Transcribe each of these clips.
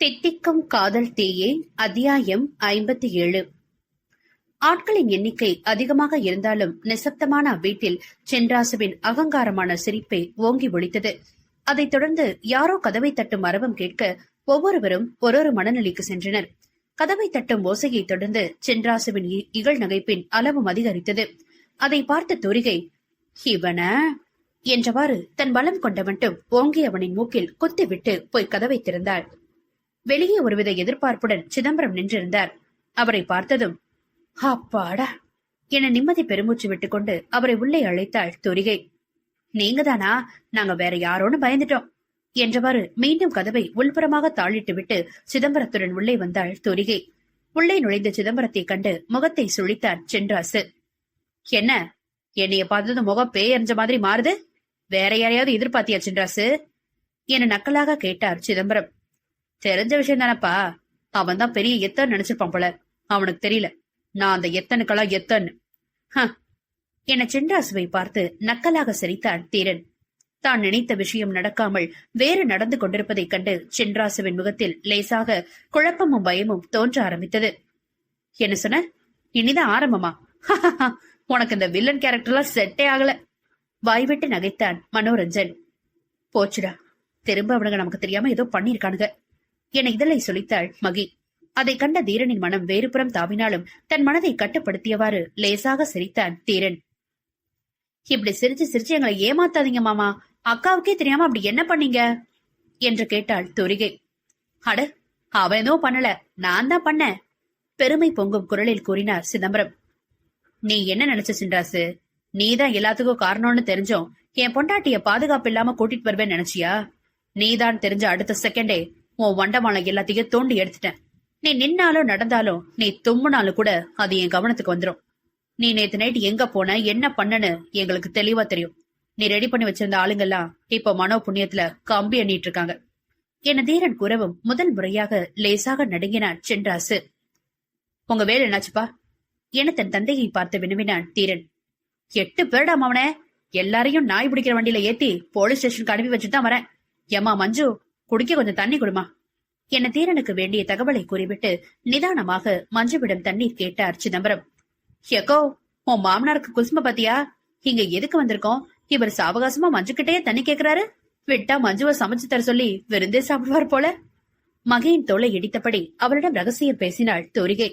தித்திக்கும் காதல் தீயே அத்தியாயம் ஐம்பத்தி ஏழு ஆட்களின் எண்ணிக்கை அதிகமாக இருந்தாலும் நிசப்தமான அவ்வீட்டில் சென்றாசுவின் அகங்காரமான சிரிப்பை ஓங்கி ஒழித்தது. அதைத் தொடர்ந்து யாரோ கதவை தட்டும் அரவம் கேட்க ஒவ்வொருவரும் ஒரு மனநிலைக்கு சென்றனர். கதவை தட்டும் ஓசையை தொடர்ந்து சென்றாசுவின் இகழ் நகைப்பின் அளவும் அதிகரித்தது. அதை பார்த்த தோரிகை இவன? என்றவாறு தன் பலம் கொண்டவன்ட்டும் ஓங்கி அவனின் மூக்கில் குத்திவிட்டு போய் கதவை திறந்தாள். வெளியே ஒருவித எதிர்பார்ப்புடன் சிதம்பரம் நின்றிருந்தார். அவரை பார்த்ததும் அப்பாடா! என நிம்மதி பெருமூச்சு விட்டுக்கொண்டு அவரை உள்ளே அழைத்தாள் தொரிகை. நீங்க தானா? நாங்க வேற யாரோன்னு பயந்துட்டோம். என்றவாறு மீண்டும் கதவை உள்புறமாக தாளிட்டு விட்டு சிதம்பரத்துடன் உள்ளே வந்தாள் தொரிகை. உள்ளே நுழைந்த சிதம்பரத்தை கண்டு முகத்தை சுழித்தார் சென்றாசு. என்ன? என்னைய பார்த்ததும் முகம் பேயறிஞ்ச மாதிரி மாறுது? வேற யாரையாவது எதிர்பார்த்தியா சென்றாசு? என நக்கலாக கேட்டார் சிதம்பரம். தெரிஞ்ச விஷயம் தானப்பா. அவன் தான் பெரிய எத்தன் நினைச்சிருப்பான் போல. அவனுக்கு தெரியல. நான் அந்த எத்தனுக்கெல்லாம் எத்தன். என சென்றாசுவை பார்த்து நக்கலாக சிரித்தான் தீரன். தான் நினைத்த விஷயம் நடக்காமல் வேறு நடந்து கொண்டிருப்பதைக் கண்டு சென்றாசுவின் முகத்தில் லேசாக குழப்பமும் பயமும் தோன்ற ஆரம்பித்தது. என்ன சொன்ன? இனிதான் ஆரம்பமா? உனக்கு இந்த வில்லன் கேரக்டர்லாம் செட்டே ஆகல. வாய்விட்டு நகைத்தான் மனோரஞ்சன். போச்சுடா. திரும்ப அவனுங்க நமக்கு தெரியாம ஏதோ பண்ணிருக்கானுங்க என இதழை சொலித்தாள் மகி. அதை கண்ட தீரனின் மனம் வேறுபுறம் தாவினாலும் தன் மனதை கட்டுப்படுத்தியவாறு லேசாக சிரித்தான் தீரன். இப்படி சிரிச்சு சிரிச்சு எங்களை ஏமாத்தாதீங்க மாமா. அக்காவுக்கே தெரியாம அப்படி என்ன பண்ணீங்க? என்று கேட்டாள் துரிகை. அட அவன் எதுவும் பண்ணல. நான் தான் பண்ணேன். பெருமை பொங்கும் குரலில் கூறினார் சிதம்பரம். நீ என்ன நினைச்ச சின்ராசு? நீதான் எல்லாத்துக்கும் காரணம்னு தெரிஞ்சோம். என் பொண்டாட்டிய பாதுகாப்பு இல்லாம கூட்டிட்டு வருவேன் நினைச்சியா? நீதான் தெரிஞ்ச அடுத்த செகண்டே உன் வண்டமாலம் எல்லாத்தையும் தோண்டி எடுத்துட்டேன். நீ நின்னாலும் நடந்தாலும் நீ தும்முனாலும் கூட அது என் கவனத்துக்கு வந்துரும். நீ நேத்து நைட் எங்க போன என்ன பண்ணனு எங்களுக்கு தெளிவா தெரியும். நீ ரெடி பண்ணி வச்சிருந்த ஆளுங்கெல்லாம் இப்ப மனோ புண்ணியத்துல கம்பி எண்ணிட்டு இருக்காங்க என தீரன் குரவும் முதல் முறையாக லேசாக நடுங்கினான் சென்றாசு. உங்க வேலை என்னாச்சுப்பா? என தன் தந்தையை பார்த்து வினவினான் தீரன். எட்டு பேருடாம் அவனே எல்லாரையும் நாய் பிடிக்கிற வண்டியில ஏத்தி போலீஸ் ஸ்டேஷனுக்கு அனுப்பி வச்சுதான் வரேன். ஏமா மஞ்சு குடிக்க கொஞ்சம் தண்ணி கொடுமா. என தீரனுக்கு வேண்டிய தகவலை கூறிவிட்டு நிதானமாக மஞ்சுவிடம் தண்ணீர் கேட்டார் சிதம்பரம் எக்கோ உன் மாமனாருக்கு குசும பாத்தியா? இங்க எதுக்கு வந்திருக்கோம்? இவர் சாவகாசமா மஞ்சுகிட்டயே தண்ணி கேக்குறாரு. விட்டா மஞ்சுவ சமைச்சு தர சொல்லி விருந்தே சாப்பிடுவார் போல. மகையின் தோலை இடித்தபடி அவளிடம் ரகசியம் பேசினாள் தோரிகை.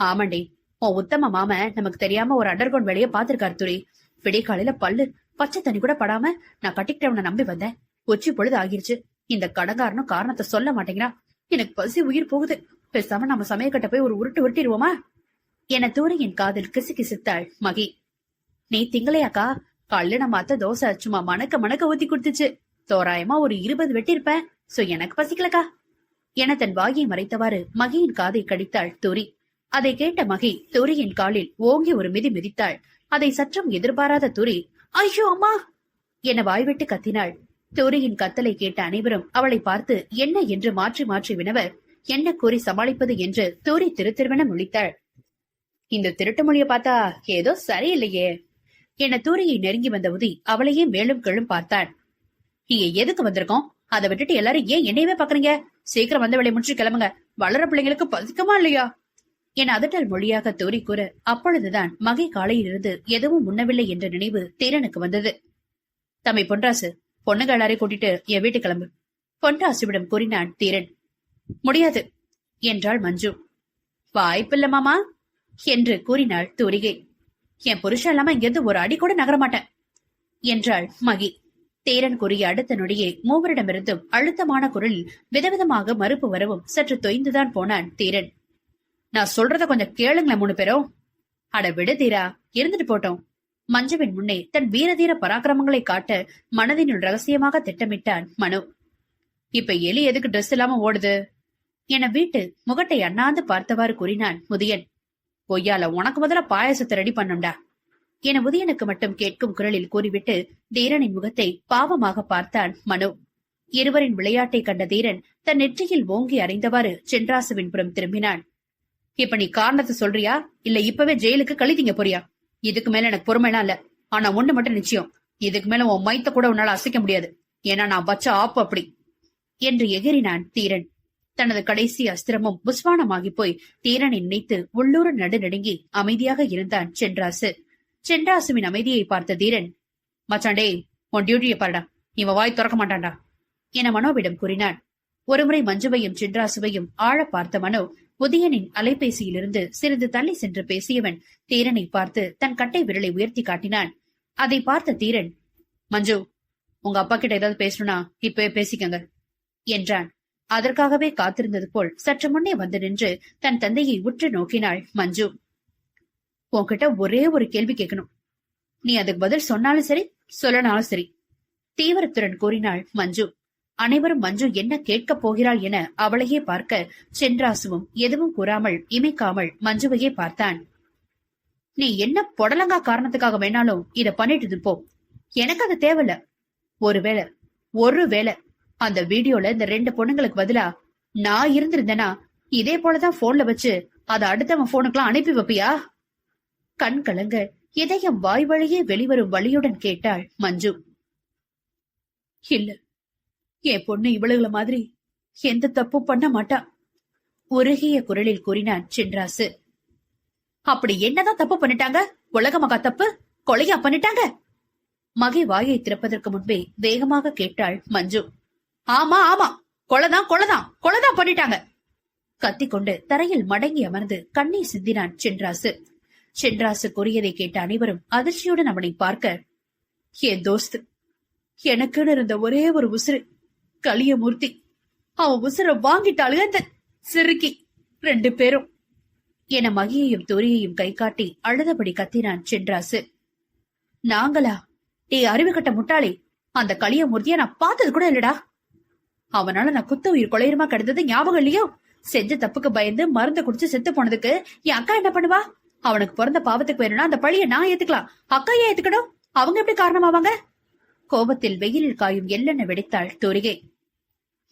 ஆமாண்டி உன் உத்தம மாம நமக்கு தெரியாம ஒரு அண்டர் கிரவுண்ட் வேலைய பாத்திருக்காரு துரி. விடிய காலையில பல்லு பச்சை தண்ணி கூட படாம நான் கட்டிக்கிட்டவனை நம்பி வந்தேன். உச்சி பொழுது ஆகிருச்சு. இந்த கடங்காரனும் காரணத்தை சொல்ல மாட்டேங்கிறா. எனக்கு பசி உயிர் போகுது. பேசாம நம்ம சமயக்கட்ட போய் ஒரு உருட்டு உருட்டிடுவோமா? என தூரையின் காதில் கிசு கிசுத்தாள் மகி. நீ திங்களையாக்கா காலைல நம்ம அத்தை தோசை சும்மா மணக்க மணக்க ஊத்தி கொடுத்துச்சு. தோராயமா ஒரு இருபது வெட்டிருப்பேன் சோ எனக்கு பசிக்கலக்கா? என தன் வாயை மறைத்தவாறு மகியின் காதை கடித்தாள் தூரி. அதை கேட்ட மகி தூரியின் காலில் ஓங்கி ஒரு மிதி மிதித்தாள். அதை சற்றும் எதிர்பாராத தூரி ஐயோ அம்மா! என வாய்விட்டு கத்தினாள். தூரியின் கத்தலை கேட்ட அனைவரும் அவளை பார்த்து என்ன என்று மாற்றி மாற்றி வினவ என்ன கூறி சமாளிப்பது என்று தூரி திருத்திருவன முழித்தாள் இந்த திருட்டு மொழிய பார்த்தா ஏதோ சரியில்லையே என தூரியை நெருங்கி வந்த உதி அவளையே மேலும் கீழும் பார்த்தான் நீங்க எதுக்கு வந்திருக்கோம்? அதை விட்டுட்டு எல்லாரும் ஏன் என்னையவே பாக்குறீங்க சீக்கிரம் வந்த வேலையை முடிச்சு கிளம்புங்க. வளர பிள்ளைங்களுக்கு பசிக்குமா இல்லையா? என அதட்டல் மொழியாக தூரி கூற அப்பொழுதுதான் மகை காலையிலிருந்து எதுவும் உண்ணவில்லை என்ற நினைவு தீரனுக்கு வந்தது. தம்மை பொன்ராசு பொண்ணுங்க எல்லாரையும் கூட்டிட்டு என் வீட்டு கிளம்பு. பொன்ராசுவிடம் கூறினான் தீரன். முடியாது. என்றாள் மஞ்சு. வாய்ப்பில்ல மாமா. என்று கூறினாள் தூரிகை. என் புருஷன் இல்லாம இங்கிருந்து ஒரு அடி கூட நகர மாட்டேன். என்றாள் மகி. தேரன் கூறிய அடுத்த நொடியே மூவரிடமிருந்தும் அழுத்தமான குரலில் விதவிதமாக மறுப்பு வரவும் சற்று தொய்ந்துதான் போனான் தீரன். நான் சொல்றத கொஞ்சம் கேளுங்களேன் மூணு பேரும் அட விடு தீரா இருந்துட்டு போட்டோம். மஞ்சுவின் முன்னே தன் வீரதீர பராக்கிரமங்களை காட்ட மனதினுள் ரகசியமாக திட்டமிட்டான் மனு. இப்ப எலி எதுக்கு ட்ரெஸ் இல்லாம ஓடுது? என வீட்டு முகட்டை அண்ணாந்து பார்த்தவாறு கூறினான் முதியன். பொய்யால உனக்கு முதல்ல பாயசத்தை ரெடி பண்ணும்டா என உதயனுக்கு மட்டும் கேட்கும் குரலில் கூறிவிட்டு தீரனின் முகத்தை பாவமாக பார்த்தான் மனு. இருவரின் விளையாட்டை கண்ட தீரன் தன் நெற்றியில் ஓங்கி அறைந்தவாறு சென்றாசுவின் புறம் திரும்பினான். இப்ப நீ காரணத்தை சொல்றியா? இல்ல இப்பவே ஜெயிலுக்கு கழிதிங்க போறியா? இதுக்கு மேல எனக்கு பொறுமைலாம் இல்ல. ஆனா ஒண்ணு மட்டும் நிச்சயம். இதுக்கு மேல உன் மைத்த கூட உன்னால அசைக்க முடியாது. ஏன்னா நான் வச்ச ஆப்பு அப்படி. என்று எகிறினான் தீரன். தனது கடைசி அஸ்திரமும் புஸ்வானமாகி போய் தீரனை நினைத்து உள்ளூர நடுநடுங்கி அமைதியாக இருந்தான் சென்றாசு. சென்றாசுவின் அமைதியை பார்த்த தீரன் மச்சாண்டே உன் டியூட்டியை பாருடா. இவன் வாய் திறக்க மாட்டான்டா. என மனோவிடம் கூறினான். ஒருமுறை மஞ்சுவையும் சென்றாசுவையும் ஆழ பார்த்த மனோ உதயனின் அலைபேசியிலிருந்து சிறிது தள்ளி சென்று பேசியவன் தீரனை பார்த்து தன் கட்டை விரலை உயர்த்தி காட்டினான். அதை பார்த்த தீரன் மஞ்சு உங்க அப்பா கிட்ட ஏதாவது பேசணும்னா இப்பவே பேசிக்கங்க என்றான். அதற்காகவே காத்திருந்தது போல் சற்று முன்னே வந்து நின்று தன் தந்தையை உற்று நோக்கினாள் மஞ்சு. உன்கிட்ட ஒரே ஒரு கேள்வி கேட்கணும். நீ அதுக்கு பதில் சொன்னாலும் சரி சொல்லனாலும் சரி தீவிரத்துடன் கூறினாள் மஞ்சு. அனைவரும் மஞ்சு என்ன கேட்கப் போகிறாள் என அவளையே பார்க்க சென்றாசுவும் எதுவும் கூறாமல் இமைக்காமல் மஞ்சுவையே பார்த்தான். நீ என்ன புடலங்கா காரணத்துக்காக வேணாலும் இத பண்ணிட்டு போ. எனக்கு அது தேவையில்ல. ஒருவேளை ஒருவேளை அந்த வீடியோல இந்த ரெண்டு பொண்ணுங்களுக்கு பதிலா நான் இருந்திருந்தேனா இதே போலதான் போன்ல வச்சு அதை அடுத்தவன் போனுக்கெல்லாம் அனுப்பி வைப்பியா? கண் கலங்க இதயம் வாய் வழியே வெளிவரும் வழியுடன் கேட்டாள் மஞ்சு. இல்ல என் பொண்ணு இவளுகள மாதிரி எந்த தப்பும் பண்ண மாட்டா. உருகிய குரலில் கூறினான் சின்ராசு. அப்படி என்னதான் தப்பு பண்ணிட்டாங்க? உலக மகா தப்பு? கொலையா பண்ணிட்டாங்க? மகை வாயை திறப்பதற்கு முன்பே வேகமாக கேட்டாள் மஞ்சு. ஆமா ஆமா. கொலைதான் கொலைதான். கொலைதான் பண்ணிட்டாங்க. கத்திக்கொண்டு தரையில் மடங்கி அமர்ந்து கண்ணீர் சிந்தினான் சென்றாசு சென்றாசு கூறியதை கேட்ட அனைவரும் அதிர்ச்சியுடன் அவனை பார்க்க என் தோஸ்து எனக்குன்னு இருந்த ஒரே ஒரு உசுறு. கலியமூர்த்தி அவன் உசுர வாங்கிட்டாளுங்க அந்த சிறுக்கி ரெண்டு பேரும். என மகியையும் தூரியையும் கை காட்டி அழுதபடி கத்தினான் சென்றாசு. நாங்களா? டே அறிவு கட்ட முட்டாளே. அந்த கலியமூர்த்திய நான் பார்த்தது கூட இல்லடா. அவனால நான் குத்த உயிர் கொலையுமா கிடந்தது ஞாபகம் இல்லையோ? செஞ்ச தப்புக்கு பயந்து மருந்து குடிச்சு செத்து போனதுக்கு என் அக்கா என்ன பண்ணுவா? அவனுக்கு பிறந்த பாவத்துக்கு வேணும்னா அந்த பழிய நான் ஏத்துக்கலாம். அக்கா ஏன் ஏத்துக்கணும்? அவங்க எப்படி காரணமாவாங்க? கோபத்தில் வெயிலில் காயும் எள்ளெண்ண வெடித்தாள் தூரிகை.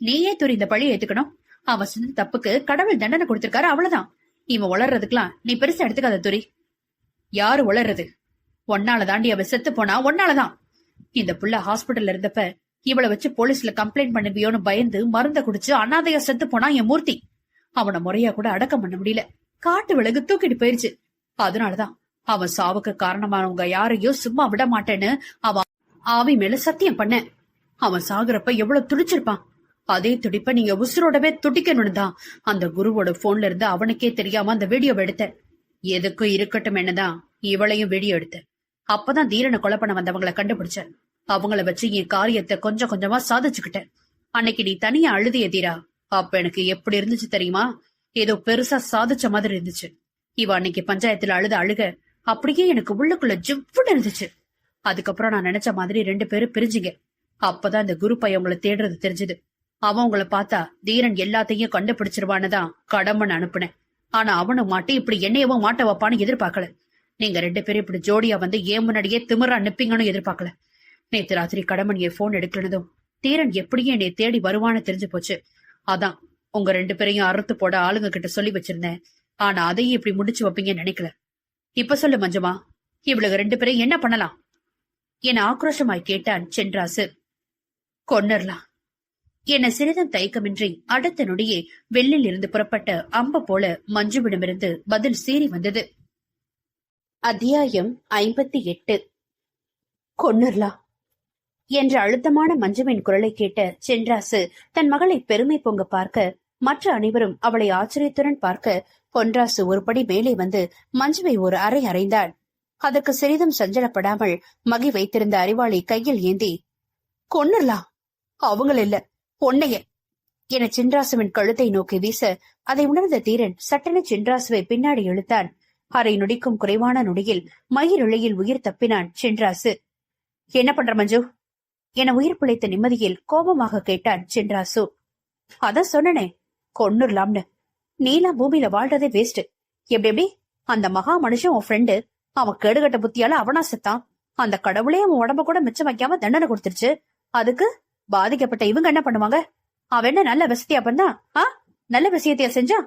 நீயே துரி இந்த பழிய ஏத்துக்கணும். அவன் செஞ்ச தப்புக்கு கடவுள் தண்டனை கொடுத்திருக்காரு அவ்வளவுதான். இவன் உளர்றதுக்கெல்லாம் நீ பெருசா எடுத்துக்காத துரி. யாரு உளர்றது ஒன்னால தாண்டி அவ செத்து போனா ஒன்னாலதான் இந்த புள்ள ஹாஸ்பிட்டல்ல இருந்தப்ப இவளை வச்சு போலீஸ்ல கம்ப்ளைண்ட் பண்ணுவியோன்னு பயந்து மருந்த குடிச்சு அனாதையா செத்து போனா என் மூர்த்தி. அவனை முறையா கூட அடக்கம் பண்ண முடியல. காட்டு விலகு தூக்கிட்டு போயிருச்சு. அதனாலதான் அவன் சாவுக்கு காரணமானவங்க யாரையும் சும்மா விட மாட்டேன்னு அவன் ஆவி மேல சத்தியம் பண்ண அவன் சாகுறப்ப எவ்வளவு துடிச்சிருப்பான். அதே துடிப்ப நீங்க உசுரோடவே துடிக்கணும் தான் அந்த குருவோட போன்ல இருந்து அவனுக்கே தெரியாம அந்த வீடியோவை எடுத்தேன். எதுக்கும் இருக்கட்டும் என்னதான் இவளையும் வீடியோ எடுத்தேன். அப்பதான் தீரனை கொலை பண்ண வந்தவங்களை கண்டுபிடிச்சேன். அவங்கள வச்சு என் காரியத்தை கொஞ்சம் கொஞ்சமா சாதிச்சுக்கிட்டேன். அன்னைக்கு நீ தனியா அழுதிய தீரா அப்ப எனக்கு எப்படி இருந்துச்சு தெரியுமா? ஏதோ பெருசா சாதிச்ச மாதிரி இருந்துச்சு. இவ அன்னைக்கு பஞ்சாயத்துல அழுத அழுக அப்படியே எனக்கு உள்ளுக்குள்ள ஜிவ்வுன்னு இருந்துச்சு. அதுக்கப்புறம் நான் நினைச்ச மாதிரி ரெண்டு பேரும் பிரிஞ்சுங்க. அப்பதான் இந்த குரு பையன் உங்களை தேடுறது தெரிஞ்சது. அவன் உங்களை பார்த்தா தீரன் எல்லாத்தையும் கண்டுபிடிச்சிருவான்னுதான் கடம்பன் அனுப்புனேன். ஆனா அவனும் மாட்டி இப்படி என்னையவும் மாட்ட வைப்பான்னு எதிர்பார்க்கல. நீங்க ரெண்டு பேரும் இப்படி ஜோடியா வந்து ஏன் முன்னாடியே திமிர அனுப்பிங்கன்னு எதிர்பார்க்கல. நேத்து ராத்திரி கடமன் என் போன் எடுக்கலதும் தீரன் எப்படியும் என்னை தேடி வருவான்னு தெரிஞ்சு போச்சு. அதான் உங்க ரெண்டு பேரையும் அறுத்து போட ஆளுங்க கிட்ட சொல்லி வச்சிருந்தேன். ஆனா அதையும் இப்படி முடிச்சு வைப்பீங்கன்னு நினைக்கல. இப்ப சொல்லு மஞ்சுமா இவளுக்கு ரெண்டு பேரையும் என்ன பண்ணலாம்? என ஆக்ரோஷமாய் கேட்டான் சென்றாசு. கொன்னர்லாம். என சிறிதும் தயக்கமின்றி அடுத்த நொடியே வெள்ளில் இருந்து புறப்பட்ட அம்ப போல மஞ்சுவிடமிருந்து பதில் சீறி வந்தது. அத்தியாயம் ஐம்பத்தி எட்டு. கொன்னர்லா. என்ற அழுத்தமான மஞ்சுவின் குரலை கேட்ட சென்றாசு தன் மகளை பெருமை பொங்க பார்க்க மற்ற அனைவரும் அவளை ஆச்சரியத்துடன் பார்க்க பொன்ராசு ஒருபடி மேலே வந்து மஞ்சுவை ஒரு அறை அறைந்தாள். அதற்கு சிறிதும் சஞ்சலப்படாமல் மகி வைத்திருந்த அறிவாளை கையில் ஏந்தி கொன்னுர்லா அவங்கள இல்ல. பொன்னைய. என சின்ராசுவின் கழுத்தை நோக்கி வீச அதை உணர்ந்த தீரன் சட்டென சின்ராசுவை பின்னாடி இழுத்தான். அரை நொடிக்கும் குறைவான நொடியில் மயிரிழையில் உயிர் தப்பினான் சின்ராசு. என்ன பண்ற மஞ்சு? என உயிர் பிழைத்த நிம்மதியில் கோபமாக கேட்டான் சின்ராசு. அதான் சொன்னனே கொன்னுர்லாம்னு. நீலாம் பூமியில வாழ்றதே வேஸ்ட் எப்படி எப்படி? அந்த மகா மனுஷன் உன் ஃப்ரெண்டு அவன் கேடுகட்ட புத்தியால அவனா செத்தான் அந்த கடவுளே அவன் உடம்ப கூட மிச்சம் வைக்காம தண்டனை கொடுத்துருச்சு. அதுக்கு பாதிக்கப்பட்ட இவங்க என்ன பண்ணுவாங்க? அவன் என்ன நல்ல வசதியா பண்ணா? ஆ? நல்ல விஷயத்தையா செஞ்சா?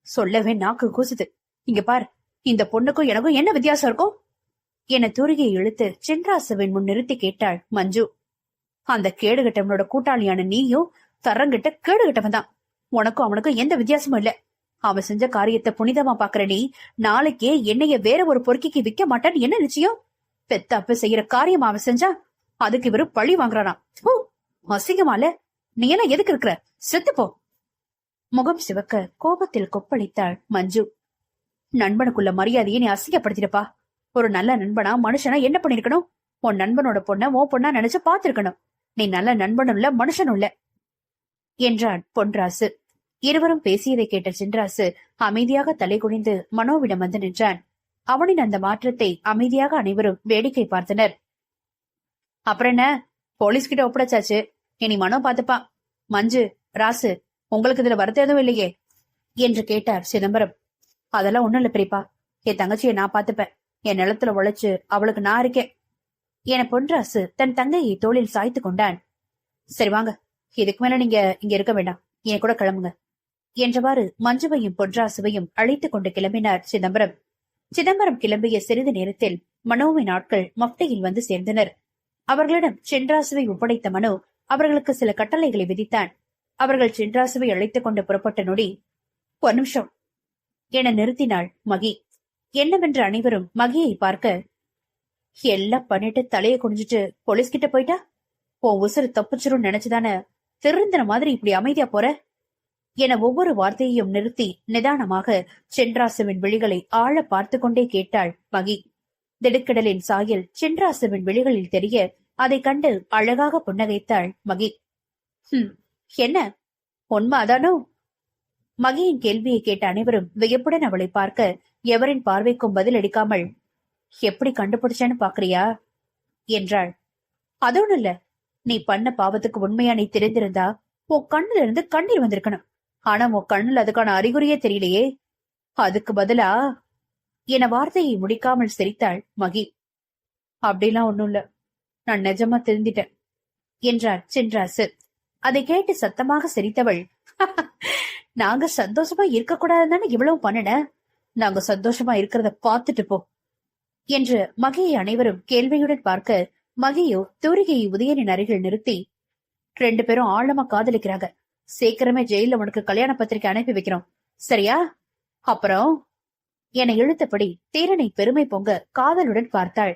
சொல்லவே நாக்கு கூசுது. இங்க பார் இந்த பொண்ணுக்கும் எனக்கும் என்ன வித்தியாசம் இருக்கும்? என துருகி இழுத்து சின்ராசுவின் முன் நிறுத்தி கேட்டாள் மஞ்சு. அந்த கேடுகட்டவனோட கூட்டாளியான நீயும் தரங்கிட்ட கேடுகட்டவன் தான். உனக்கும் அவனுக்கும் எந்த வித்தியாசமும் இல்ல. அவன் செஞ்ச காரியத்தை புனிதமா பாக்குற நீ நாளைக்கே என்னைய வேற ஒரு பொறுக்கிக்கு விக்க மாட்டான்னு என்ன நிச்சயம்? பெத்த அப்ப செய்யற காரியம் அவன் செஞ்சா அதுக்கு இவரு பழி வாங்குறானா. ஹூ, அசிங்கமால நீ எல்லாம் எதுக்கு இருக்கிற? செத்துப்போ முகம் சிவக்க கோபத்தில் கொப்பளித்தாள் மஞ்சு. நண்பனுக்குள்ள மரியாதையை நீ அசிங்கப்படுத்திருப்பா ஒரு நல்ல நண்பனா மனுஷனா என்ன பண்ணிருக்கணும்? உன் நண்பனோட பொண்ண ஓ பொண்ணா நினைச்சு பாத்திருக்கணும் நீ நல்ல நண்பனும் இல்ல மனுஷனும் இல்ல. என்றான் பொன்ராசு. இருவரும் பேசியதை கேட்ட சின்ராசு அமைதியாக தலை குனிந்து மனோவிடம் வந்து நின்றான். அவனின் அந்த மாற்றத்தை அமைதியாக அனைவரும் வேடிக்கை பார்த்தனர். அப்புறம் என்ன? போலீஸ் கிட்ட ஒப்படைச்சாச்சு. இனி மனோ பாத்துப்பா மஞ்சு ராசு உங்களுக்கு இதுல வருத்தம் எதுவும் இல்லையே? என்று கேட்டார் சிதம்பரம். அதெல்லாம் ஒண்ணும் இல்ல பெரியப்பா என் தங்கச்சியை நான் பாத்துப்பேன் என் நிலத்துல உழைச்சு அவளுக்கு நான் இருக்கேன். என பொன்ராசு தன் தங்கையை தோளில் சாய்த்து கொண்டான். சரி வாங்க இதுக்கு மேல நீங்க இங்க இருக்க வேண்டாம். என் கூட கிளம்புங்க. என்றவாறு மஞ்சுவையும் பொன்ராசுவையும் அழைத்துக் கொண்டு கிளம்பினார் சிதம்பரம். சிதம்பரம் கிளம்பிய சிறிது நேரத்தில் மனோவின் ஆட்கள் மப்டையில் வந்து சேர்ந்தனர். அவர்களிடம் சென்றாசுவை ஒப்படைத்த மனோ அவர்களுக்கு சில கட்டளைகளை விதித்தான். அவர்கள் சென்றாசுவை அழைத்துக் கொண்டு புறப்பட்ட நொடி ஒரு நிமிஷம் என நிறுத்தினாள் மகி. என்னவென்று அனைவரும் மகியை பார்க்க எல்லாம் பண்ணிட்டு தலையை குனிஞ்சிட்டு போலீஸ் கிட்ட போயிட்டா? உன் உசுறு தப்பிச்சிரும் நினைச்சுதானே திருந்தின மாதிரி இப்படி அமைதியா போற? என ஒவ்வொரு வார்த்தையையும் நிறுத்தி நிதானமாக சென்றாசுவின் விழிகளை ஆழ பார்த்து கொண்டே கேட்டாள் மகி. திடுக்கிடலின் சாயல் சென்றாசுவின் விழிகளில் தெரிய அதைக் கண்டு அழகாக புன்னகைத்தாள் மகி. ஹம் என்ன? உண்மை அதானோ மகியின் கேள்வியை கேட்ட அனைவரும் வியப்புடன் அவளை பார்க்க எவரின் பார்வைக்கும் பதில் அளிக்காமல் எப்படி கண்டுபிடிச்சேன்னு பாக்குறியா? என்றாள். அது இல்ல நீ பண்ண பாவத்துக்கு உண்மையா நீ தெரிந்திருந்தா உன் கண்ணுல இருந்து கண்ணீர் வந்திருக்கணும். ஆனா உன் கண்ணுல அதுக்கான அறிகுறியே தெரியலையே. அதுக்கு பதிலா? என வார்த்தையை முடிக்காமல் சிரித்தாள் மகி. அப்படிலாம் ஒண்ணும் இல்ல. நான் நிஜமா திருந்திட்டேன் என்றார் சென்றாசு அதை கேட்டு சத்தமாக சிரித்தவள் நாங்க சந்தோஷமா இருக்க கூடாதுன்னு இவ்வளவு பண்ணுன? நாங்க சந்தோஷமா இருக்கிறத பார்த்துட்டு போ என்று மகையை அனைவரும் கேள்வியுடன் பார்க்க மகையோ தூரிகையை உதயனின் அருகில் நிறுத்தி ரெண்டு பேரும் ஆழமா காதலிக்கிறாங்க. சீக்கிரமே ஜெயில உனக்கு கல்யாண பத்திரிக்கை அனுப்பி வைக்கிறோம். சரியா? அப்புறம்? என இழுத்தபடி தீரனை பெருமை பொங்க காதலுடன் பார்த்தாள்.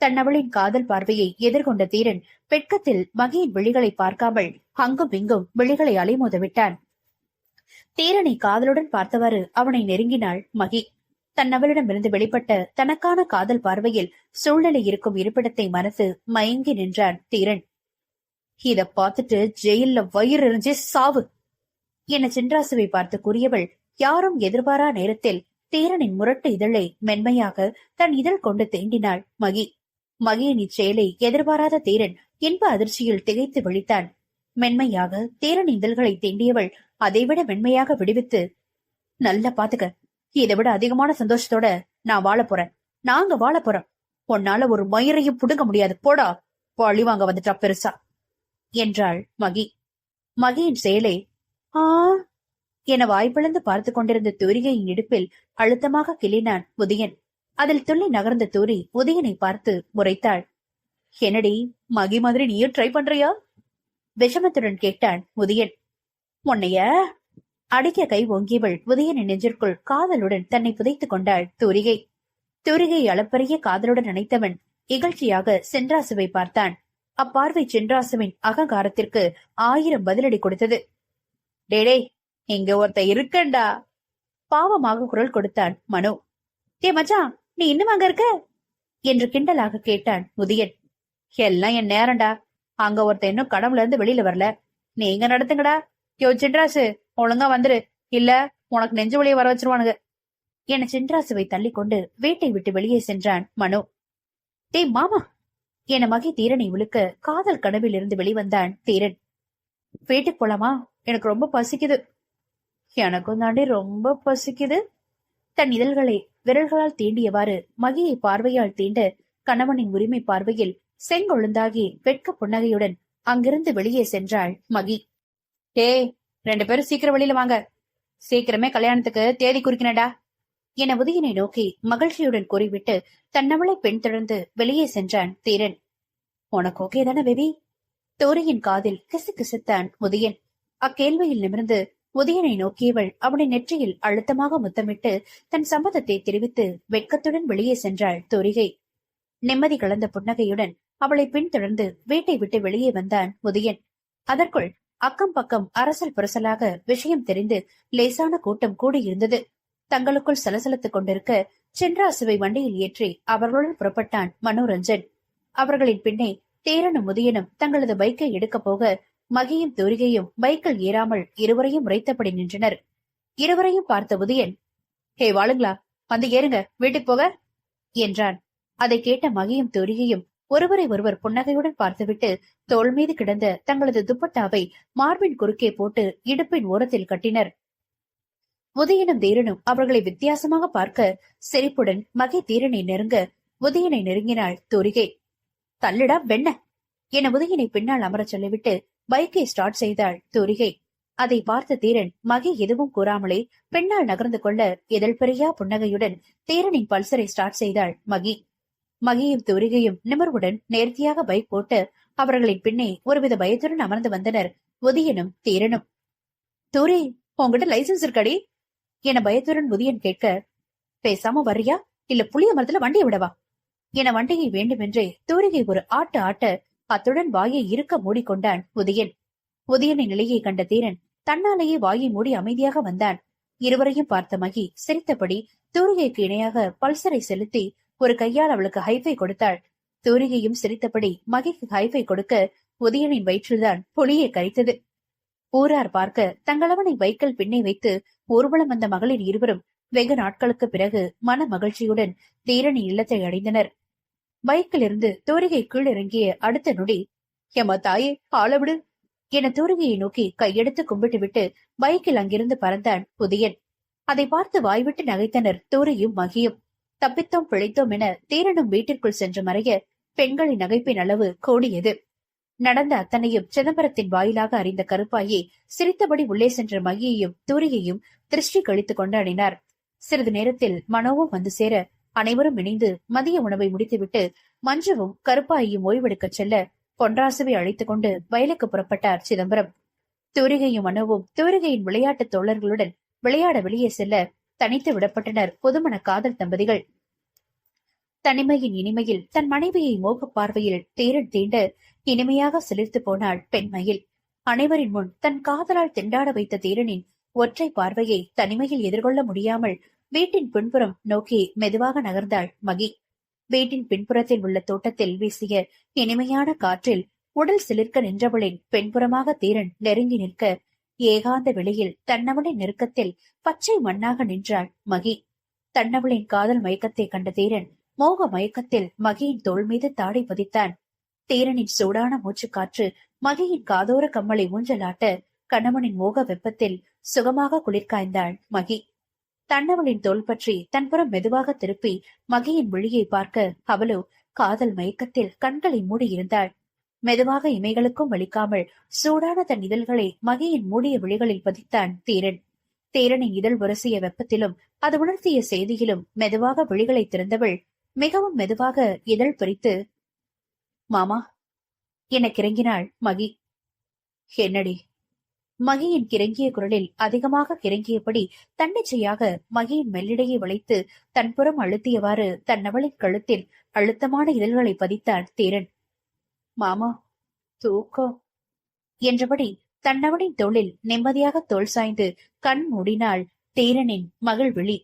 தன்னவளின் காதல் பார்வையை எதிர்கொண்ட தீரன் பெட்கத்தில் மகியின் விழிகளை பார்க்காமல் அங்கும் இங்கும் விழிகளை அலைமோத விட்டான் தீரனை காதலுடன் பார்த்தவாறு அவனை நெருங்கினாள் மகி. தன்னவளிடமிருந்து வெளிப்பட்ட தனக்கான காதல் பார்வையில் சூழ்நிலை இருக்கும் இருப்பிடத்தை மறந்து மயங்கி நின்றான் தீரன். இத பார்த்துட்டு ஜெயில்ல வயிறு எறிஞ்சு சாவு! என சின்ராசுவை பார்த்து கூறியவள் யாரும் எதிர்பாரா நேரத்தில் தீரனின் முரட்டு இதழை மென்மையாக தன் இதழ் கொண்டு தேண்டினாள் மகி. மகியின் இச்செயலை எதிர்பாராத தேரன் இன்ப அதிர்ச்சியில் திகைத்து விழித்தான். மென்மையாக தேரன் இதழ்களை தீண்டியவள் அதைவிட மென்மையாக விடுவித்து நல்லா பாத்துக்க. இதை விட அதிகமான சந்தோஷத்தோட நான் வாழ போறேன். நாங்க வாழ போறோம். உன்னால ஒரு மயிரையும் புடுங்க முடியாது. போடா. பழி வாங்க வந்துட்டா பெருசா. என்றாள் மகி. மகியின் செயலை ஆ? என வாய்ப்பிழந்து பார்த்து கொண்டிருந்த தூரிகையின் இடுப்பில் அழுத்தமாக கிளினான் உதயன் அதில் துள்ளி நகர்ந்த தூரி உதயனை பார்த்து முறைத்தாள். என்னடி மகி மாதிரி நீயும் ட்ரை பண்றியா? விஷமத்துடன் கேட்டான் உதயன் உன்னைய? அடிக்க கை ஓங்கியவள் உதயனின் நெஞ்சிற்குள் காதலுடன் தன்னை புதைத்துக் கொண்டாள் தூரிகை. தூரிகை அளப்பரிய காதலுடன் நினைத்தவன் இகழ்ச்சியாக சென்றாசுவை பார்த்தான். அப்பார்வை சென்றாசுவின் அகங்காரத்திற்கு ஆயிரம் பதிலடி கொடுத்தது. டேடே இங்க ஒருத்த இருக்கண்டா பாவமாக குரல் கொடுத்தான் மனு. ஏ மச்சான் நீ இன்னும் அங்க இருக்க? என்று கிண்டலாக கேட்டான் முதியன். எல்லாம் என் நேரம்டா. அங்க ஒருத்த இன்னும் கடவுல இருந்து வெளியில வரல. நீங்க நடத்துங்கடா. யோ சின்ராசு ஒழுங்கா வந்துரு. இல்ல உனக்கு நெஞ்சு வழியை வர வச்சிருவானுங்க. என சின்ராசுவை தள்ளி கொண்டு வீட்டை விட்டு வெளியே சென்றான் மனு. டேய் மாமா. என மகி தீரனை உழுக்க காதல் கனவில் இருந்து வெளிவந்தான் தீரன். வீட்டுக்கு போலாமா? எனக்கு ரொம்ப பசிக்குது. எனக்கும் தாண்டி ரொம்ப பசிக்குது. தன் இதழ்களை விரல்களால் தீண்டியவாறு மகியை பார்வையால் தீண்ட கணவனின் உரிமை பார்வையில் செங்கொழுந்தாகி வெட்க புன்னகையுடன் அங்கிருந்து வெளியே சென்றாள் மகி. டே ரெண்டு பேரும் சீக்கிரம் வெளியில வாங்க. சீக்கிரமே கல்யாணத்துக்கு தேதி குறிக்கினடா என உதயனை நோக்கி மகிழ்ச்சியுடன் கூறிவிட்டு தன்னவளை பெண் தொடர்ந்து வெளியே சென்றான் தீரன். உனக்கு ஓகே தானே பேபி? தோரியின் காதில் கிசு கிசுத்தான் உதயன். அக்கேள்வியில் நிமிர்ந்து உதயனை நோக்கியவள் அவனை நெற்றியில் அழுத்தமாக முத்தமிட்டு தன் சம்மதத்தை தெரிவித்து வெட்கத்துடன் வெளியே சென்றாள் தோரிகை. நிம்மதி கலந்த புன்னகையுடன் அவளை பின்தொடர்ந்து வீட்டை விட்டு வெளியே வந்தான் உதயன். அதற்குள் அக்கம் பக்கம் அரசல் புரசலாக விஷயம் தெரிந்து லேசான கூட்டம் கூடியிருந்தது தங்களுக்குள் சலசலத்துக் கொண்டிருக்க சென்றாசுவை வண்டியில் ஏற்றி அவர்களுடன் புறப்பட்டான் மனோரஞ்சன். அவர்களின் பின்னே தேரனும் முதியனும் தங்களது பைக்கை எடுக்கப் போக மகியும் துரிகையும் பைக்கில் ஏறாமல் இருவரையும் உரைத்தபடி நின்றனர். இருவரையும் பார்த்த உதயன் ஹே வாளுங்களா வந்து ஏறுங்க வீட்டுக்கு போக என்றான். அதை கேட்ட மகியும் துரிகையும் ஒருவரை ஒருவர் புன்னகையுடன் பார்த்துவிட்டு தோள் மீது கிடந்த தங்களது துப்பட்டாவை மார்பின் குறுக்கே போட்டு இடுப்பின் ஓரத்தில் கட்டினர். உதயனும் தீரனும் அவர்களை வித்தியாசமாக பார்க்க சிரிப்புடன் மகை தீரனை நெருங்க உதயனை நெருங்கினாள் தூரிகை தள்ளிடா வெண்ண என உதயனை பின்னால் அமரச் சொல்லிவிட்டு பைக்கை ஸ்டார்ட் செய்தாள் தூரிகை அதை பார்த்த தீரன் மகி எதுவும் கூறாமலே பெண்ணால் நகர்ந்து கொள்ள இதழ் பெரியா புன்னகையுடன் தீரனின் பல்சரை ஸ்டார்ட் செய்தாள் மகி. மகியும் தூரிகையும் நிமர்வுடன் நேர்த்தியாக பைக் போட்டு அவர்களின் பின்னே ஒருவித பயத்துடன் அமர்ந்து வந்தனர் உதியனும் தீரனும். தூரி உங்ககிட்ட லைசன்ஸ் இருக்கடி? என பயத்துடன் உதியன் கேட்க பேசாம வர்றியா? இல்ல புளிய மரத்துல வண்டியை விடவா? என வண்டியை வேண்டுமென்றே தூரிகை ஒரு ஆட்டு ஆட்ட அத்துடன் வாயை இருக்க மூடிக்கொண்டான் உதயன். உதயனின் நிலையை கண்ட தீரன் தன்னாலேயே வாயை மூடி அமைதியாக வந்தான். இருவரையும் பார்த்த மகி சிரித்தபடி தூரிகைக்கு இணையாக பல்சரை செலுத்தி ஒரு கையால் அவளுக்கு ஹைஃபை கொடுத்தாள். தூரிகையும் சிரித்தபடி மகிக்கு ஹைஃபை கொடுக்க உதயனின் வயிற்றில்தான் புலியை கரைத்தது. ஊரார் பார்க்க தங்களவனை வைக்கல் பின்னே வைத்து ஊர்வலம் வந்த மகளிர் இருவரும் வெகு நாட்களுக்கு பிறகு மன மகிழ்ச்சியுடன் தீரனின் இல்லத்தை அடைந்தனர். பைக்கில் இருந்து கீழ் இறங்கிய அடுத்த நொடி எம்மா தாயே ஆளவிடு என தூரிகையை நோக்கி கையெடுத்து கும்பிட்டு விட்டு பைக்கில் அங்கிருந்து பறந்தான் புதியன் அதை பார்த்து வாய்விட்டு நகைத்தனர் தூரியும் மகியும். தப்பித்தோம் பிழைத்தோம் என தீரனும் வீட்டிற்குள் சென்று மறைய பெண்களின் நகைப்பின் அளவு கோடியது. நடந்த அத்தனையும் சிதம்பரத்தின் வாயிலாக அறிந்த கருப்பாயே சிரித்தபடி உள்ளே சென்ற மகியையும் தூரியையும் திருஷ்டி கழித்துக் கொண்டாடினார் சிறிது நேரத்தில் மனோவும் வந்து சேர அனைவரும் இணைந்து மதிய உணவை முடித்துவிட்டு மஞ்சுவும் கருப்பாயையும் ஓய்வெடுக்கச் செல்ல பொன்ராசுவை அழைத்துக் கொண்டு வயலுக்கு புறப்பட்டார் சிதம்பரம். தூரிகையும் மனுவும் தூரிகையின் விளையாட்டு தோழர்களுடன் விளையாட வெளியே செல்ல தனித்து விடப்பட்டனர் புதுமண காதல் தம்பதிகள். தனிமையின் இனிமையில் தன் மனைவியை மோக பார்வையில் தேரன் தீண்ட இனிமையாக சிலிர்த்து போனாள் பெண்மையில் அனைவரின் முன் தன் காதலால் திண்டாட வைத்த தீரனின் ஒற்றை பார்வையை தனிமையில் எதிர்கொள்ள முடியாமல் வீட்டின் பின்புறம் நோக்கி மெதுவாக நகர்ந்தாள் மகி. வீட்டின் பின்புறத்தில் உள்ள தோட்டத்தில் வீசிய இனிமையான காற்றில் உடல் சிலிர்க்க நின்றவளின் பெண்புறமாக தீரன் நெருங்கி நிற்க ஏகாந்த வெளியில் தன்னவளின் நெருக்கத்தில் பச்சை மண்ணாக நின்றாள் மகி. தன்னவளின் காதல் மயக்கத்தை கண்ட தீரன் மோக மயக்கத்தில் மகியின் தோள் மீது தாடை பதித்தான். தீரனின் சூடான மூச்சு காற்று மகியின் காதோர கம்மலை ஊஞ்சலாட்ட கணவனின் மோக வெப்பத்தில் சுகமாக குளிர்காய்ந்தாள் மகி. தன்னவளின் தோல் பற்றி தன்புறம் மெதுவாக திருப்பி மகியின் விழியை பார்க்க அவளோ காதல் மயக்கத்தில் கண்களை மூடியிருந்தாள். மெதுவாக இமைகளுக்கும் வலிக்காமல் சூடான தன் இதழ்களை மகியின் மூடிய விழிகளில் பதித்தான் தீரன். தீரனின் இதழ் உரசிய வெப்பத்திலும் அது உணர்த்திய செய்தியிலும் மெதுவாக விழிகளை திறந்தவள் மிகவும் மெதுவாக இதழ் பிரித்து மாமா என கிறங்கினாள் மகி. என்னடி மகியின் கிறங்கிய குரலில் அதிகமாக கிறங்கியபடி தன்னிச்சையாக மகியின் மெல்லிடையை வளைத்து தன்புறம் அழுத்தியவாறு தன்னவளின் கழுத்தில் அழுத்தமான இதழ்களை பதித்தான் தீரன் மாமா தூக்கம் என்றபடி தன்னவனின் தோளில் நிம்மதியாக தோல் சாய்ந்து கண் மூடினாள் தீரனின் மகள் விழி.